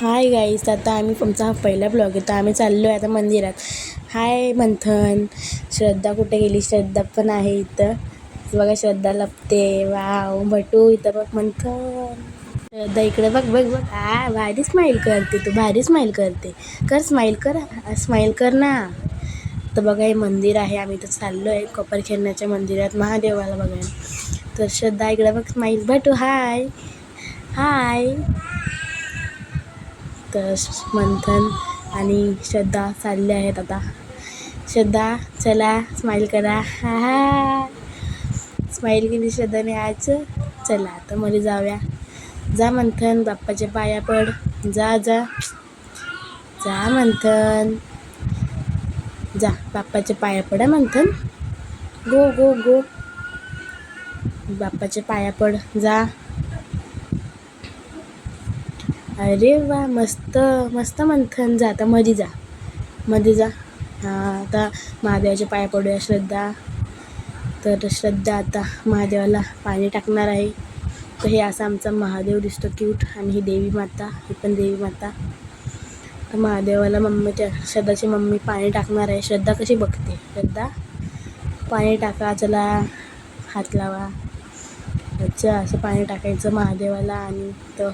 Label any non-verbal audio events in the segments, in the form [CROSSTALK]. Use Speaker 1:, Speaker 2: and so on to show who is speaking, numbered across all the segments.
Speaker 1: Hi guys आता आम्ही तुमचा हा पहिला ब्लॉग आहे तर आम्ही चाललो आहे आता मंदिरात. हाय मंथन. श्रद्धा कुठे गेली? श्रद्धा पण आहे इथं. बघा श्रद्धा लपते. वाव भटू इथं बघ मंथन. श्रद्धा इकडे बघ बघ बघ. आ भारी स्माईल करते तू भारी स्माईल करते. कर स्माईल कर. स्माईल कर ना. तर बघा हे मंदिर आहे. आम्ही तर चाललो आहे कपर खेळण्याच्या मंदिरात महादेवाला बघायला. तर श्रद्धा इकडे बघ स्माईल भटू हाय. हाय. तर मंथन आणि श्रद्धा चालले आहेत आता. श्रद्धा चला स्माईल करा. हा हा. स्माईल केली श्रद्धाने आज. चला आता मध्ये जाऊया. जा मंथन बाप्पाच्या पाया पड. जा जा. जा मंथन. जा बाप्पाच्या पाया पड मंथन. गो गो गो बाप्पाच्या पाया पड. जा. अरे वा मस्त मस्त मंथन जा आता मध्ये जा. मध्ये जा. हां आता महादेवाच्या पाया पडूया श्रद्धा. तर श्रद्धा आता महादेवाला पाणी टाकणार आहे. तर हे असा आमचा महादेव दिसतो क्यूट आणि ही देवी माता ही पण देवी माता. तर महादेवाला मम्मीच्या श्रद्धाची मम्मी पाणी टाकणार आहे. श्रद्धा कशी बघते? श्रद्धा पाणी टाका चला हात लावा. अच्छा असं पाणी टाकायचं महादेवाला आणि तर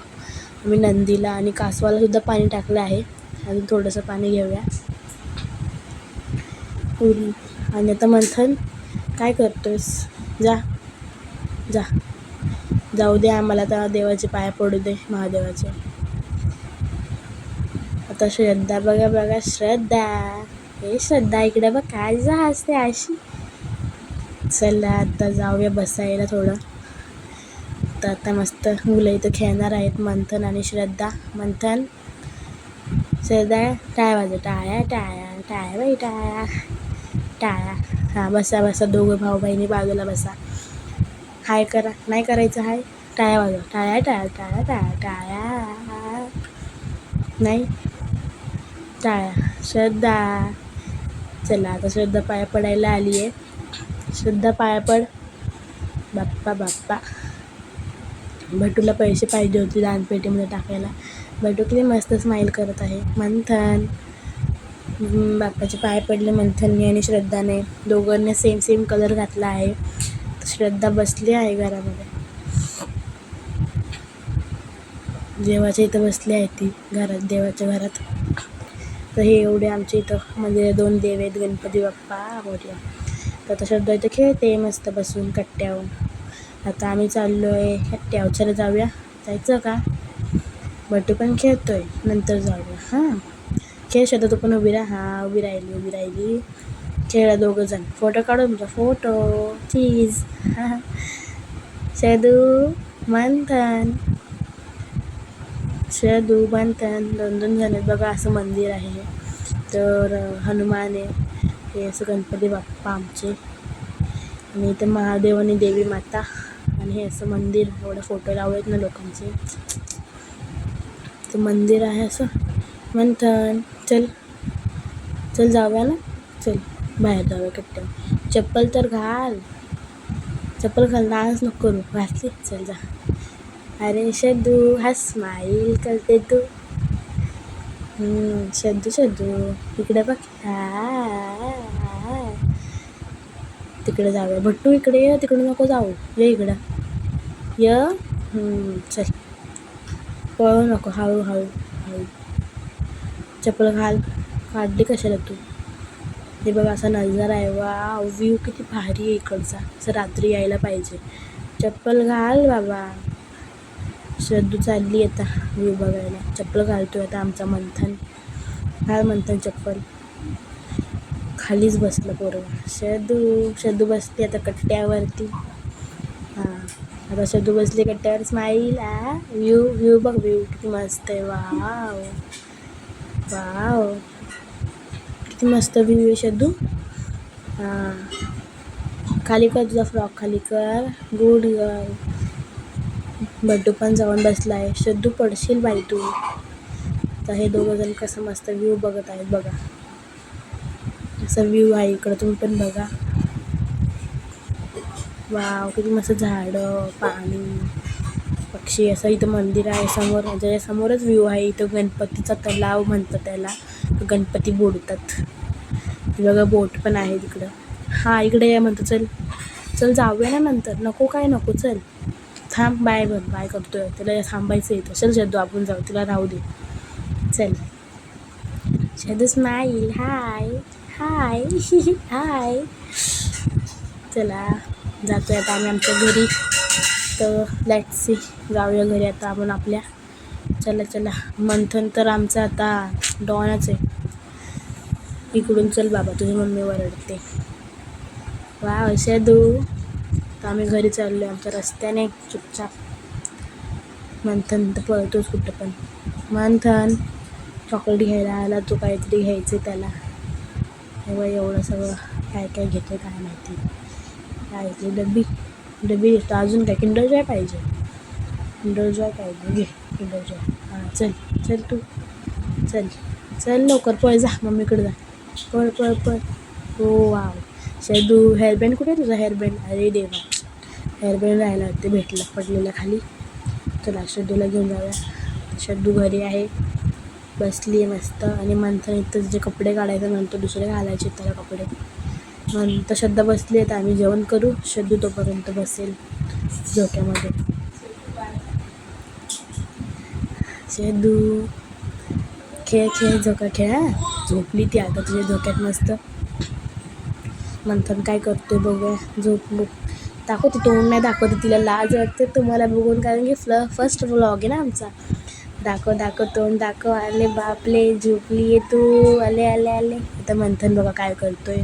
Speaker 1: आम्ही नंदीला आणि कासवाला सुद्धा पाणी टाकलं आहे. अजून थोडंसं पाणी घेऊया. आणि आता मंथन काय करतोयस? जा. जा. जाऊ दे आम्हाला आता देवाचे पाया पडू दे महादेवाचे. आता श्रद्धा बघा बघा श्रद्धा. हे श्रद्धा इकडे बघ काय जा असते अशी? चला आता जाऊया बसायला थोडं. तर आता मस्त मुलं इथं खेळणार आहेत. मंथन आणि श्रद्धा. मंथन. श्रद्धा टाळ्या वाजव. टाळ्या टाळ्या टाळ्या बाई टाळ्या. टाळ्या. हां बसा बसा. दोघं भाऊ बहिणी बाजूला बसा. हाय करा. नाही करायचं हाय. टाळ्या वाजव. टाळ्या टाळ्या टाळ्या टाळ्या टाळ्या. नाही. टाळ्या. श्रद्धा. चला आता श्रद्धा पाया पडायला आली आहे श्रद्धा पाया पड. बाप्पा बाप्पा. भटूला पैसे पाहिजे होते दानपेटीमध्ये टाकायला. भटू किती मस्त स्माईल करत आहे. मंथन. बाप्पाचे पाय पडले मंथनने आणि श्रद्धाने. दोघांनी सेम सेम कलर घातला आहे. श्रद्धा बसली आहे घरामध्ये. देवाच्या इथं बसली आहे ती घरात देवाच्या घरात. तर हे एवढे आमच्या इथं म्हणजे दोन देव आहेत गणपती बाप्पा मोर्या तर आता श्रद्धा इथं खेळते मस्त बसून कट्ट्यावर आता आम्ही चाललो आहे कट्ट्यावर जाऊया. जायचं का? बटू पण खेळतोय. नंतर जाऊया. हां? खेळ श्रद्धा तू पण उभी राहा. हां उभी राहिली उभी राहिली. खेळा दोघं जण. फोटो काढू तुमचा फोटो. चीज [LAUGHS] शदू मंथन शदू मंथन दोन दोन जण आहेत बघा असं मंदिर आहे. तर हनुमान आहे. हे असं गणपती बाप्पा आमचे. आणि इथं महादेव आणि देवी माता. आणि हे असं मंदिर एवढे फोटो लावलेत ना लोकांचे. ते मंदिर आहे असं. म्हणतात चल. चल जाऊया ना चल. बाहेर जाऊया कट्ट्यावर चप्पल तर घाल. चप्पल घाल नाच नको करू. घातली चल जा. अरे शदू हा स्माईल करते तू. हम्म, शदू शदू इकडे बघ. हा. तिकडे जाऊया. भट्टू इकडे ये. तिकडे नको जाऊ. ये इकडं. य हम्म, चल पळू नको हळू हळू हळू चप्पल घाल काढली कशाला तू हे बघा असा नजारा आहे वा व्ह्यू किती भारी आहे इकडचा असं रात्री यायला पाहिजे चप्पल घाल बाबा श्रद्धू चालली आता व्ह्यू बघायला चप्पल घालतोय आता आमचा मंथन घाल मंथन चप्पल खालीच बसलं पोरगा श्रद्धू श्रद्धू बसते आता कट्ट्यावरती आता शदू बसली कट्ट्यावर स्माईल आ? व्ह्यू व्ह्यू बघ व्ह्यू किती मस्त आहे. वाव वाव किती मस्त व्ह्यू आहे शदू हां. खाली कर तुझा फ्रॉक खाली कर. गुड गर्ल बड्डू पण जाऊन बसला आहे शद्दू पडशील बाई तू. तर हे दोघं जण कसं मस्त व्ह्यू बघत आहेत बघा. असा व्ह्यू आहे इकडं तुम्ही पण बघा. वाव किती मस्त झाडं पाणी पक्षी असं इथं मंदिर आहे समोर त्याच्या समोरच व्ह्यू आहे इथं गणपतीचा तलाव म्हणतात त्याला गणपती बोडतात. बघा बोट पण आहे तिकडं. हा इकडे या म्हणतो चल. चल जाऊया ना नंतर. नको काय नको चल. थांब बाय बन बाय करतोय. त्याला थांबायचं येतं चल शद्दू आपण जाऊ. तिला राहू दे. चल. शद्दू स्माईल हाय हाय हाय चला. जातो आहे आता आम्ही आमच्या घरी. तर लॅक्सी जाऊया घरी आता आपण आपल्या. चला चला. मंथन तर आमचं आता डॉनच आहे. इकडून चल बाबा तुझी मम्मी वरडते. वा अशा दू तर आम्ही घरी चाललो आहे आमच्या रस्त्याने चुपचाप. मंथन तर पळतोच कुठं पण. मंथन चॉकलेट घ्यायला आला तो काहीतरी घ्यायचं त्याला. तेव्हा एवढं सगळं काय काय घेतो काय माहिती. काय ते डबी डबी घेतो अजून काय? किंडर जॉय पाहिजे. किंडर जॉय पाहिजे. घे किंडर जॉय हां चल चल तू. चल चल लवकर पळ जा मम्मीकडे जा. पळ पळ पळ. हो वा शेदू हेअरबँड कुठे आहे तुझा हेअरबँड अरे देवा. हेअरबँड राहिला ते भेटलं पडलेला खाली. चला शेदूला घेऊन जाऊया. शेदू घरी आहे. बसली आहे मस्त. आणि मंथन इथं जे कपडे काढायचे म्हणतो दुसरे घालायचे त्याला कपडे. मग तर श्रद्धा बसली आहे तर आम्ही जेवण करू. शद्दू तोपर्यंत बसेल झोक्यामध्ये शद्दू खेळ खेळ झोका खेळ झोपली ती आता तुझ्या झोक्यात मस्त. मंथन काय करतोय बघूया झोप बुक दाखवते तोंड नाही दाखवते तिला. लाज वाटते तुम्हाला बघून कारण की फ्ल फर्स्ट व्लॉग आहे ना आमचा. दाखव दाखव तोंड दाखव. आले बापले झोपली आहे तू. आले आले आले. आता मंथन बघा काय करतोय.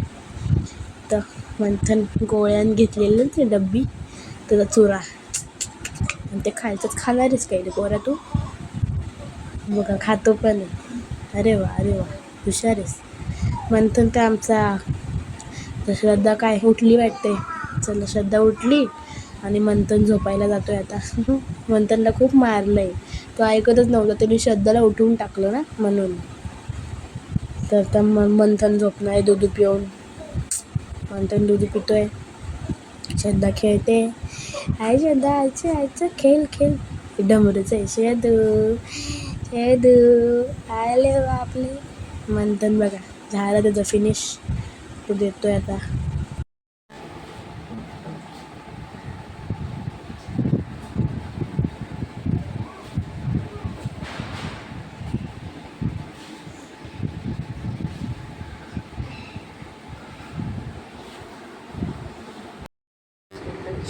Speaker 1: तर मंथन गोळ्यान घेतलेलं ना ते डब्बी त्याचा चुरा. आणि ते खायचंच खाणारच काही गोऱ्या तू. बघा खातो पण अरे वा अरे वा हुशार आहेस. मंथन तर आमचा तर श्रद्धा काय उठली वाटते चला श्रद्धा उठली आणि मंथन झोपायला जातोय आता. मंथनला खूप मारलं आहे तो ऐकतच नव्हता त्यांनी श्रद्धाला उठवून टाकलं ना म्हणून. तर तर मंथन झोपणार आहे दूध पिऊन. मंथन दूध पितोय. श्रद्धा खेळते. आय श्रद्धा आयचं आयचं खेळ खेळ. डमरूच आहे. शेदू शेदू आले हो आपले. मंथन बघा. झालं त्याचं फिनिश तो देतोय आता.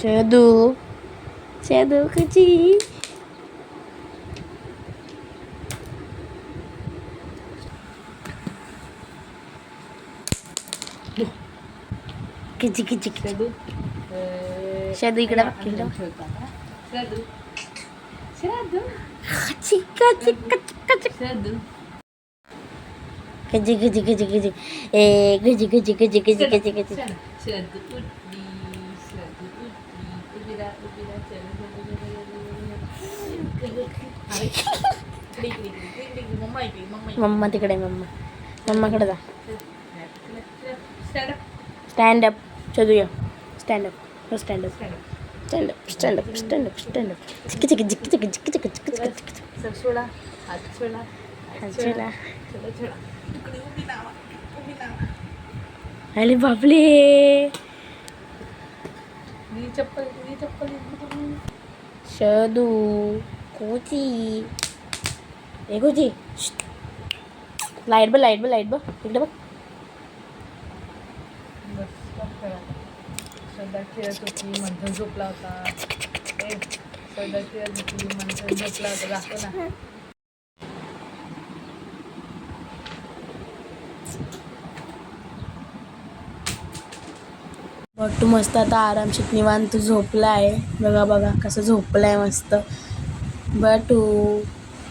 Speaker 1: ചേതു ചേതു കുച്ചി. കിച്ചി കിച്ചി കിച്ചി. ഷെദു ഇവിടെ ഗജി ഗജി
Speaker 2: ഗജി ഗജി ഏ ഗജി ഗജി ഗജി ഗജി ഗജി ഗജി इकडे इकडे इकडे इकडे मम्मा इकडे मम्मा इकडे
Speaker 1: मम्मा तिकडे आहे, मम्मा मम्माकडे जा
Speaker 2: स्टँड
Speaker 1: स्टँड अप चलू या stand up stand up stand up stand up stand up stand up चिकी चिकी चिकी कुची लाइट बघ लाइट लाइट बघ.
Speaker 2: झोपला होता झोपला
Speaker 1: मस्त आता आरामशीर निवांत झोपला आहे बघा बघा कसं झोपलाय मस्त. बटू।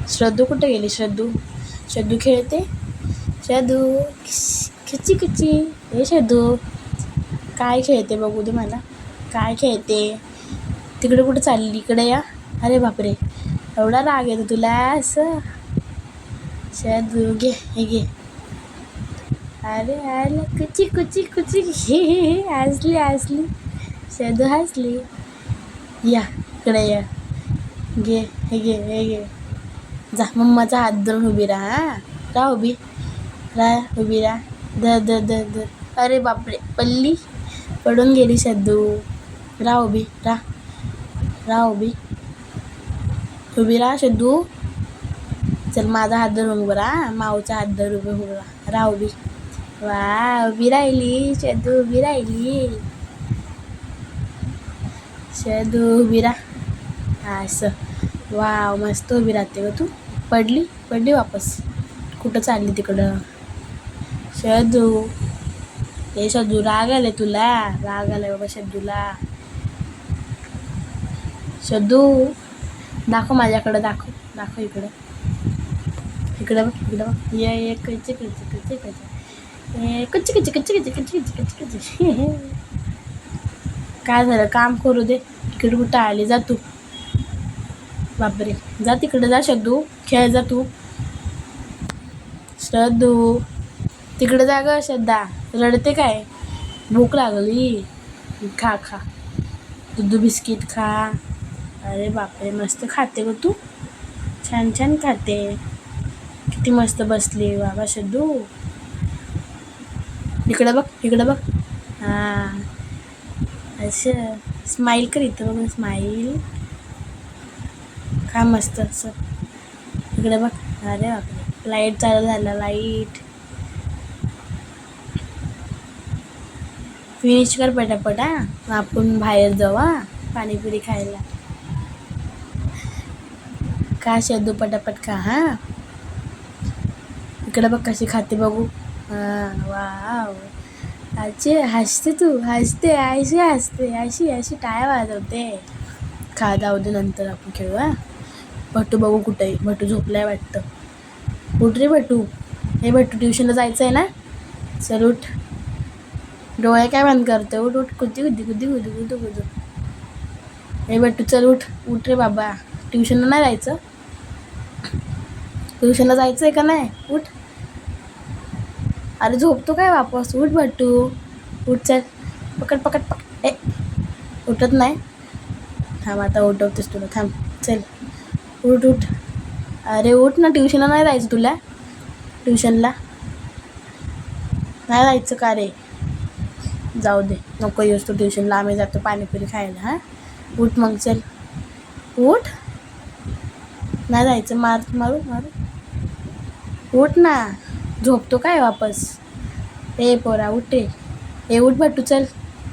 Speaker 1: श्रद्धू कुठे गेली? श्रद्धू श्रद्धू खेळते? श्रद्धू खिची खिची हे श्रद्धू काय खेळते बघू दे मला? काय खेळते? तिकडे कुठे चालली? इकडे या. अरे बापरे एवढा राग येतो तुला असं? श्रद्धू घे हे घे. अरे अरे कुची कुची कुची हे हे हे हसली हसली. शदू हसली. या इकडे या. घे हे घे हे घे जा मम्माचा हात धरून उभी राहा हां. राहा उभी? राह उभी राहा. धर धर धर धर अरे बापरे पल्ली. पडून गेली शद्दू राह उभी राह राह उभी. उभी राहा शद्दू चल माझा हात धरून उभं राहा माऊचा हात धरून उभे उभं राहा. राहा उभी. वा उभी राहिली. शद्दू उभी राहिली. शद्दू उभी राहा. असं. वाव मस्त उभी राहते ग तू. पडली? पडली वापस. कुठं चालली तिकडं? शदू हे शदू राग आले तुला. राग आलाय बाबा शद्दूला शद्दू दाखव माझ्याकडं दाखव. दाखव इकडं. इकडं बघ इकडं बघ. ये ये कच्चे कच्चे कच्चे कच्चे. कच्चे कच्चे कच्चे कच्चे कच्चे कच्चे कच्चे कच्चे. [LAUGHS] काय झालं? काम करू दे. इकडे कुठं आली? जा तू. बापरे. जा तिकडे जा शद्दू खेळ जा तू. श्रद्धू तिकडे जा ग श्रद्धा. रडते काय? भूक लागली. खा खा. दूध बिस्किट खा. अरे बापरे मस्त खाते ग तू. छान छान खाते. किती मस्त बसली बाबा शद्दू इकडं बघ इकडं बघ. हां. असं. स्माईल कर इथं बघ स्माईल. खा मस्त असं इकडे बघ. अरे बापरे. लाइट चालू झाला. लाइट फिनिश कर पटापट हा. मग आपण बाहेर जाऊ हा. पाणीपुरी खायला. खा शदू पटापट खा हा. इकडे बघ कशी खाते बघू. हां वाव. आजी हसते तू. हसते अशी हसते. अशी अशी टाळ्या वाजवते. खा जाऊ दे नंतर आपण खेळू हा. भटू बघू कुठे भटू झोपलाय वाटतं. उठ रे भटू हे भटू ट्युशनला जायचं आहे ना? चल उठ. डोळे काय बंद करते उठ उठ. कुदी कुदी कुदी कुदी कुदू कुदू हे भटू चल उठ. उठ रे बाबा. ट्युशनला नाही जायचं? ट्युशनला जायचं आहे का नाही? उठ. अरे झोपतो काय वापस? उठ भटू उठ चल. पकड पकड पकड. ए उठत नाही. थांब आता उठवतेस तुला. थांब. चल. उठ उठ. अरे उठ ना ट्युशनला नाही जायचं तुला? ट्युशनला नाही जायचं का रे? जाऊ दे नको येऊस तू ट्युशनला आम्ही जातो पाणीपुरी खायला हां? उठ मग चल. उठ. नाही जायचं मार मारू मारू. उठ ना. झोपतो काय वापस? ए पोरा उठ रे. ए उठ भटू चल.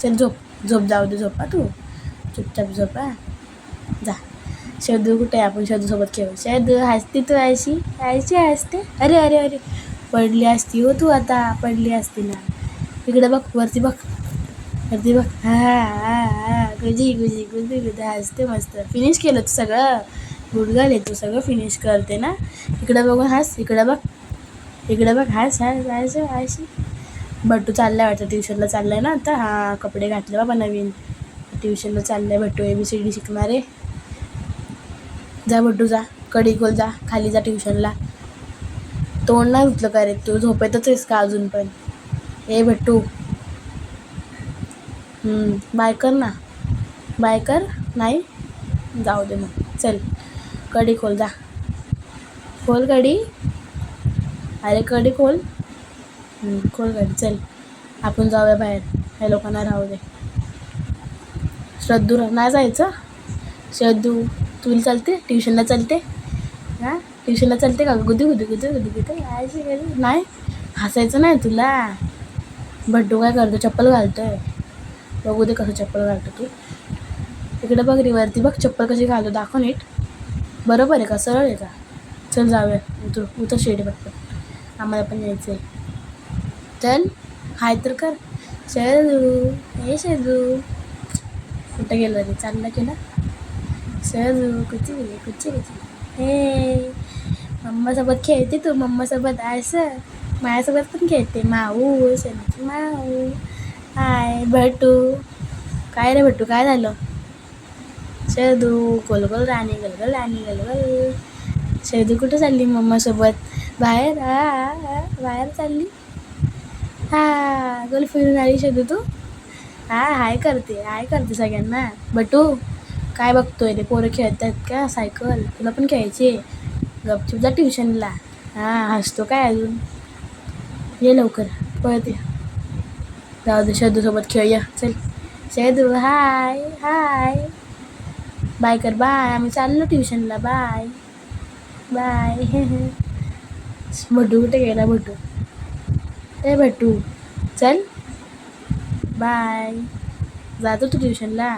Speaker 1: चल झोप. झोप जाऊ दे झोपा तू? चुपचाप झोपा जा. शदू कुठे आपण शदूसोबत खेळू. शदू हसती तू अशी? आयशी हसते? अरे अरे अरे. पडली असती हो तू आता. पडली असती ना. इकडे बघ वरती बघ. वरती बघ. हा हा हा गुजी गुजी गुजी गुजी. हसते मस्त. फिनिश केलं तू सगळं? गुडगल आहे तू सगळं फिनिश करते ना? इकडे बघून हस इकडे बघ. इकडे बघ हस हस हस अशी बट्टू चाललाय वाटतं ट्युशनला चाललाय ना आता? हा कपडे घातले बाबा नवीन. ट्युशनला चाललाय बट्टू ए बी सी डी शिकणार. आहे जा भट्टू जा कडी खोल जा खाली जा ट्युशनला. तोंड नाही उठलं का रे तू? झोपेतच आहेस का अजून पण ए भट्टू बाय कर ना. बाय कर नाही जाऊ दे मग. चल कडी खोल जा. खोल कडी अरे कडी खोल. खोल कडी चल. आपण जाऊया बाहेर. ह्या लोकांना राहू दे. श्रद्धू नाही जायचं? श्रद्धू. तुला चालते ट्युशनला चालते. हां? ट्युशनला चालते का? गुदी गुदी गुदी गुदी गुदी. गरज नाही हसायचं नाही तुला. भट्टू काय करतो? चप्पल घालतोय. बघू दे कसं चप्पल घालतो तू. इकडे बघ रे वरती बघ चप्पल कशी घालतो. दाखव नीट. बरोबर आहे का? सरळ आहे का? चल जाऊया. उतर उतर शेड फक्त आम्हाला पण यायचं आहे चल हाय तर कर. शेजू हे शेजू कुठं गेलं रे? चालला केला सहज कुठे गेले कुठे गेले हे मम्मासोबत खेळते तू मम्मासोबत असं माझ्यासोबत पण खेळते माऊ शेणाची माऊ हाय भटू काय रे भटू काय झालं शेदू गोलगोल राणी गलगल राणी गलगल शेदू कुठं चालली मम्मासोबत बाहेर हा हा, बाहेर चालली हा गोल फिरून आली शेदू तू हा हाय करते हाय करते सगळ्यांना बटू काय बघतोय रे पोरं खेळतात का? सायकल. तुला पण खेळायची गपचूप जा ट्युशनला. हां हसतो काय अजून? ये लवकर. पळते ये. जाऊ दे शदूसोबत खेळूया. चल. शदू हाय हाय. बाय कर. बाय आम्ही चाललो ट्युशनला. बाय बाय भटू कुठे गेला? भटू ए भटू चल. बाय जातो तू ट्युशनला.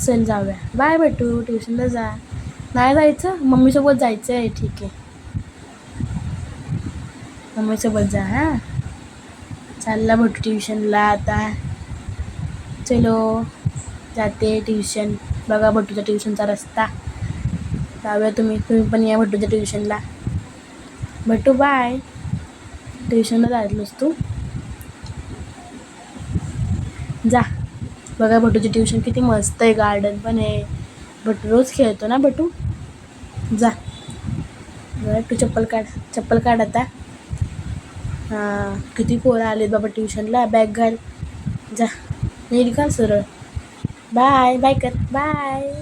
Speaker 1: चल जाऊया. बाय भेटू ट्युशनला जा. नाही जायचं? मम्मीसोबत जायचं आहे ठीक आहे. मम्मीसोबत जा हां. चालला भटू ट्युशनला आता. चलो. जाते ट्युशन बघा भटूच्या ट्युशनचा रस्ता. जाऊया तुम्ही. तुम्ही पण या भटूच्या ट्युशनला भटू बाय ट्युशनला जायलोस तू. जा. बघा भटूची ट्युशन किती मस्त आहे गार्डन पण आहे. भटू रोज खेळतो ना भटू जा. बरं तू चप्पल काढ चप्पल काढ आता. हां किती पोरं आलेत बाबा ट्युशनला. बॅग घाल. जा. नीट घाल सरळ. बाय बाय कर. बाय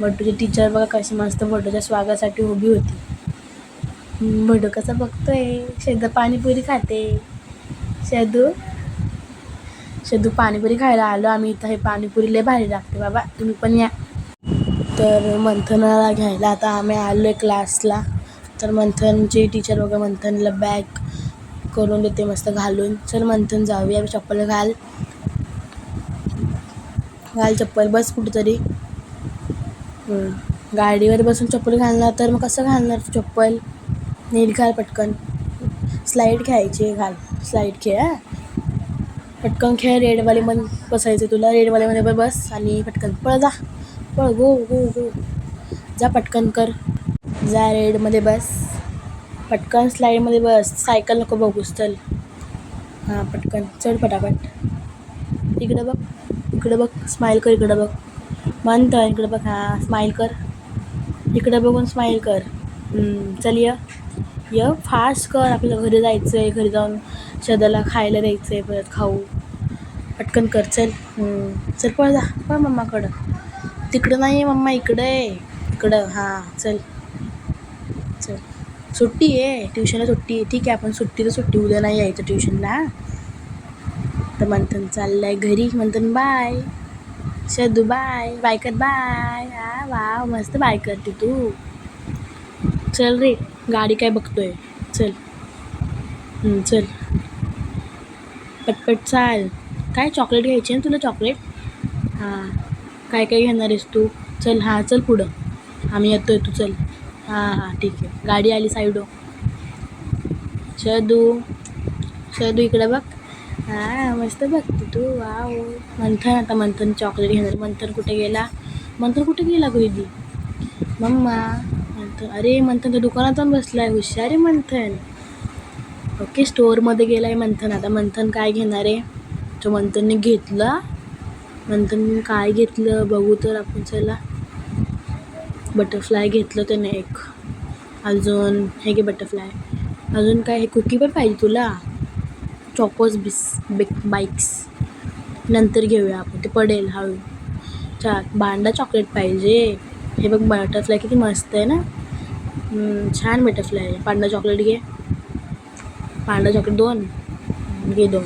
Speaker 1: बटूची टीचर बघा कशी मस्त भटूच्या स्वागतासाठी उभी होती. बटू कसं कसा बघतोय? शेद पाणीपुरी खाते. शेदू? शेदू पाणीपुरी खायला आलो. आम्ही इथं हे पाणीपुरी लय भारी लागते बाबा. तुम्ही पण या. तर मंथनाला घ्यायला आता आम्ही आलो आहे क्लासला. तर मंथनचे टीचर वगैरे मंथनला बॅग करून देते मस्त घालून. चल मंथन जाऊया चप्पल घाल. घाल चप्पल बस कुठेतरी. गाडीवर बसून चप्पल घालणार तर मग कसं घालणार चप्पल? नीट घाल पटकन. स्लाईड घ्यायची घाल. स्लाईड खेळ हा. पटकन खेळ रेडवाले बसायचं तुला रेडवाल्यामध्ये पण बस आणि पटकन. पळ जा पळ गो गो गो. जा पटकन कर. जा रेडमध्ये बस. पटकन स्लाईडमध्ये बस. सायकल नको बघूस चल. हां पटकन. चढ पटापट. इकडं बघ इकडं बघ. स्माईल कर इकडं बघ. म्हणतं इकडं बघ. हां स्माईल कर. इकडं बघून स्माईल कर. चल चल य फास्ट कर आपल्याला घरी जायचं आहे घरी जाऊन शदाला खायला द्यायचं आहे परत खाऊ. पटकन कर चल. चल पळ जा. पळ मम्माकडं. तिकडं नाही आहे मम्मा इकडं आहे. इकडं. हां चल. चल. सुट्टी आहे. ट्युशनला सुट्टी आहे. ठीक आहे आपण सुट्टी तर सुट्टी उद्या नाही यायचं ट्युशनला. तर मंथन चाललंय घरी. मंथन बाय. शदू बाय. बायकर बाय. हा वा मस्त बाय करते तू. चल रे गाडी काय बघतोय. चल. चल. पटपट चाल. काय चॉकलेट घ्यायची ना तुला चॉकलेट हां. काय काय घेणार आहेस तू? चल हां चल पुढं. आम्ही येतोय तू चल. हां हां ठीक आहे. गाडी आली साईडो शदू शदू इकडे बघ. हां मस्त बघते तू. वाव. मंथन आता मंथन चॉकलेट घेणार. मंथन कुठे गेला? मंथन कुठे गेला गुरुजी मम्मा. म्हणतं अरे मंथन तर दुकानात पण बसला आहे हुशार आहे मंथन. ओके स्टोअरमध्ये गेला आहे मंथन. आता मंथन काय घेणार आहे? तो मंथनने घेतला. मंथन काय घेतलं बघू तर आपण चला. बटरफ्लाय घेतलं त्याने एक. अजून हे घे बटरफ्लाय. अजून काय हे कुकी पण पाहिजे तुला. चॉकोज बिस बिक बाईक्स. नंतर घेऊया आपण ते पडेल हळू. चा बांडा चॉकलेट पाहिजे. हे बघ बटरफ्लाय किती मस्त आहे ना. छान बटरफ्लाय आहे. पांढरा चॉकलेट घे. पांढरा चॉकलेट दोन. घे दोन.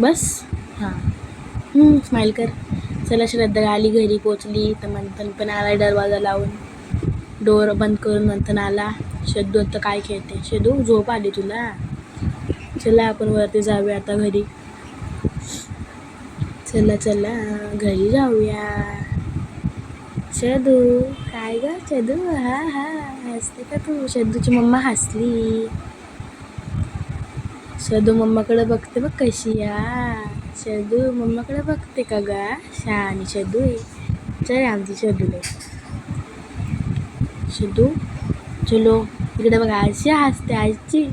Speaker 1: बस. हां. स्माईल कर. चला श्रद्धा आली घरी पोचली. तर मंथन पण आला दरवाजा लावून. डोर बंद करून मंथन आला. शेदू आता काय खेळते? शेदू झोप आली तुला? चला आपण वरती जाऊया आता घरी. चला चला. घरी जाऊया. शदू काय ग शदू हा हा हसते का तू? शदूची मम्मा हसली. शदू मम्माकडे बघते बघ कशी या. शदू मम्माकडे बघते का गा? शहाणी शदू आहे. चल आमची शदूला शदू चलो इकडे बघ आजी हसते आजी.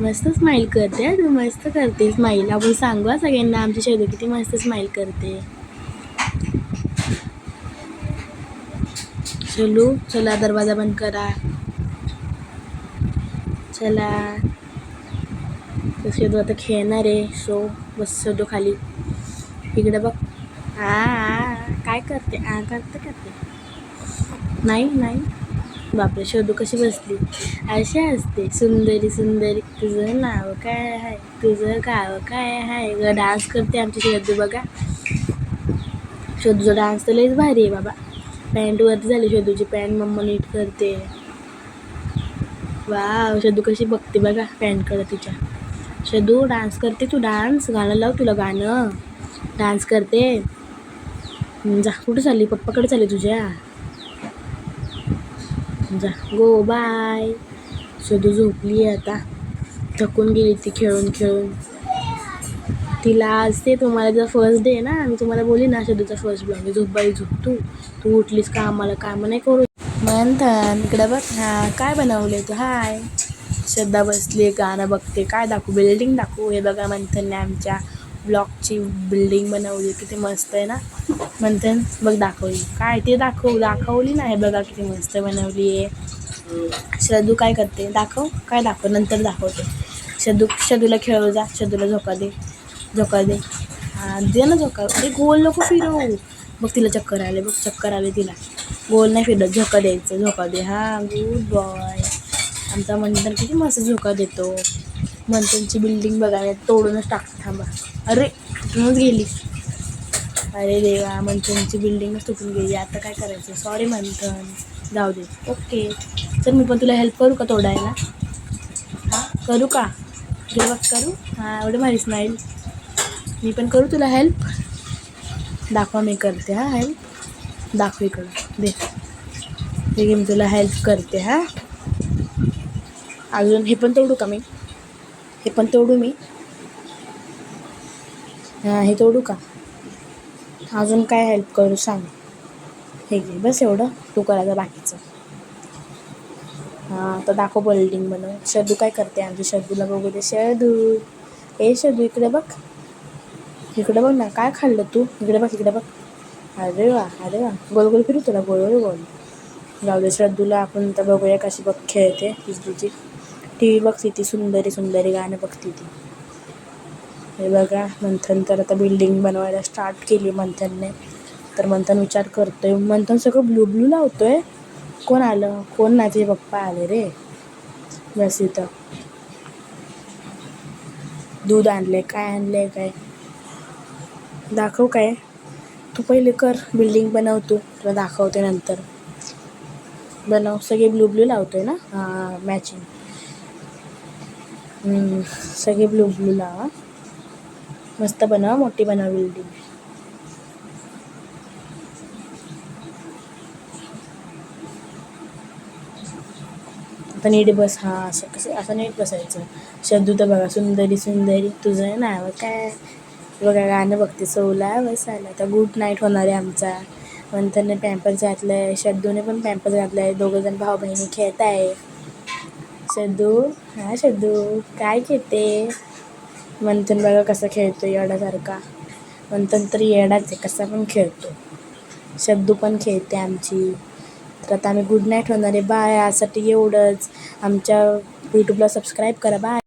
Speaker 1: मस्त स्माईल करते तू मस्त करते. स्माईल आपण सांगू सगळ्यांना आमची शदू किती मस्त स्माईल करते. चलो. चला दरवाजा बंद करा. चला. तसे तो आता खेळणार आहे. सो बस शदू खाली. इकडे बघ. आ आ, काय करते? आ करते करते. नाही नाही. बापरे शोधू कशी बसली? अशी असते. सुंदरी सुंदरी तुझं नाव काय आहे? तुझं गाव काय आहे? ग डान्स करते आमची शोधू बघा. शोधूचा डान्स तर लईच भारी आहे बाबा. पॅन्ट वरती झाली शोधूची पॅन्ट मम्मा नीट करते. वा शोधू कशी बघते बघा पॅन्टकडं तिच्या. शोधू डान्स करते तू डान्स गाणं लाव तुला गाणं. डान्स करते. जा कुठं चालली? पप्पाकडे चालली तुझ्या. जा गो बाय शोधू झोपली आहे आता. थकून गेली ती खेळून खेळून तिला आज ते तुम्हाला जर फर्स्ट डे ना मी तुम्हाला बोली ना शोधूचा फर्स्ट ब्लॉग झोप बाई झोप तू तू उठलीस का आम्हाला कामं नाही करू? म्हणतात इकडं बघ. हा काय बनवले तू? हाय. श्रद्धा बसली गाणं बघते. काय दाखवू? बिल्डिंग दाखवू? हे बघा मंथनने आमच्या ब्लॉकची बिल्डिंग बनवली. किती मस्त आहे ना? मंथन बघ दाखवली. काय ते दाखव दाखवली ना. हे बघा किती मस्त बनवली आहे. श्रद्धू काय करते? दाखव. काय दाखव? नंतर दाखवते. शदू शदूला खेळू जा. शदूला झोका दे. झोका दे. हा दे ना झोका अरे गोल नको फिरव. बघ तिला चक्कर आले बघ चक्कर आले तिला. गोल नाही फिरत झोका द्यायचं झोका दे. हा गुड बॉय आमचा मंथन किती मस्त झोका देतो. मंथनची बिल्डिंग बघायला तोडूनच टाकतो थांबा. अरे तुटूनच गेली. अरे देवा मंथनची बिल्डिंगच तुटून गेली. आता काय करायचं? सॉरी मंथन जाऊ दे. ओके चल मी पण तुला हेल्प करू का तोडायला? हां करू का? तुला करू? हां एवढं भारी स्माईल मी पण करू तुला हेल्प दाखवा मी करते हां हेल्प दाखव इकडं दे. ठीक आहे मी तुला हेल्प करते हां. अजून हे पण तोडू का मी? हे पण तोडू मी? हां हे तोडू का? अजून काय हेल्प करू सांग. हे घे बस एवढं. तू करायचं बाकीचं. हां तर दाखव बिल्डिंग बनव शदू काय करते? आमची शदूला बघू दे. शदू ए शदू इकडे बघ. इकडे बघ ना काय खाल्लं तू? इकडे बघ इकडे बघ. अरे वा अरे वा. गोल गोल फिरू तुला गोल गोल गोल. जाऊ दे श्रद्धूला आपण तर बघूया कशी बघ खेळते तिची टी व्ही बघते ती सुंदरी सुंदरी गाणं बघते ती. हे बघा मंथन तर आता बिल्डिंग बनवायला स्टार्ट केली मंथनने. तर मंथन विचार करतोय. मंथन सगळं ब्लू ब्लू लावतोय. कोण आलं? कोण नाही तुझे पप्पा आले रे? बस इथं. दूध आणले काय आणले काय? दाखव काय? तू पहिले कर बिल्डिंग बनव तू. तुला दाखवते नंतर. बनव. सगळे ब्लू ब्लू लावतोय ना? हां. मॅचिंग सगळे ब्लू ब्लू लावा मस्त बनव मोठी बनव बिल्डिंग आता नीट बस हां. असं कसं असं नीट बसायचं. शब्दू तर बघा सुंदरी सुंदरी. तुझं नाव काय? बघा गाणं बघते. सोला बसायला आता गुड नाईट होणार आहे आमचा. मंथनने पॅम्पर्स घातलं आहे शब्दूने पण पॅम्पर्स घातलं आहे दोघंजण भाऊ बहिणी खेळत आहे. शब्दू हां शब्दू काय खेळते? मंथन बघा कसं खेळतो येडासारखा मंथन तर येडाच आहे. कसा पण खेळतो. शब्दू पण खेळते आमची. तर आता आम्ही गुड नाईट होणार आहे. बाय यासाठी एवढंच. आमच्या यूट्यूबला सबस्क्राईब करा. बाय